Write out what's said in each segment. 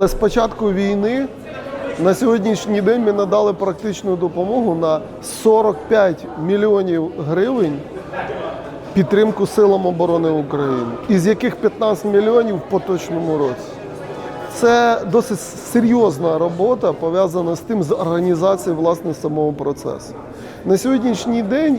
Але з початку війни на сьогоднішній день ми надали практичну допомогу на 45 мільйонів гривень підтримку силам оборони України, із яких 15 мільйонів в поточному році. Це досить серйозна робота, пов'язана з тим з організацією власне самого процесу. На сьогоднішній день,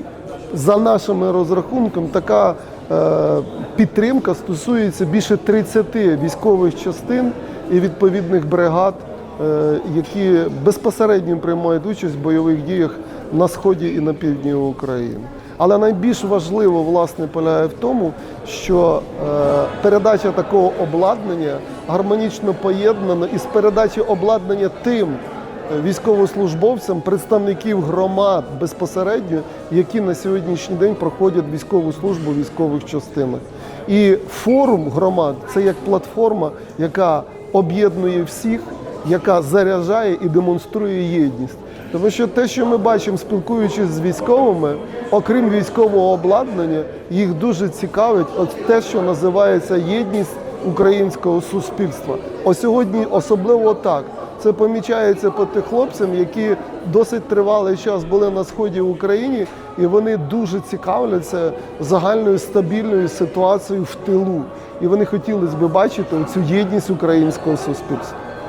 за нашими розрахунками, така е, підтримка стосується більше 30 військових частин і відповідних бригад, е, які безпосередньо приймають участь в бойових діях на сході і на півдні України. Але найбільш важливо власне полягає в тому, що е, передача такого обладнання гармонічно поєднана із передачі обладнання тим е, військовослужбовцям, представників громад безпосередньо, які на сьогоднішній день проходять військову службу в військових частинах. І форум громад це як платформа, яка об'єднує всіх, яка заряджає і демонструє єдність. Тому що те, що ми бачимо, спілкуючись з військовими, окрім військового обладнання, їх дуже цікавить от те, що називається єдність українського суспільства. О сьогодні особливо так. Це помічається по тих хлопцям, які досить тривалий час були на сході України, і вони дуже цікавляться загальною стабільною ситуацією в тилу. І вони хотіли б бачити цю єдність українського суспільства.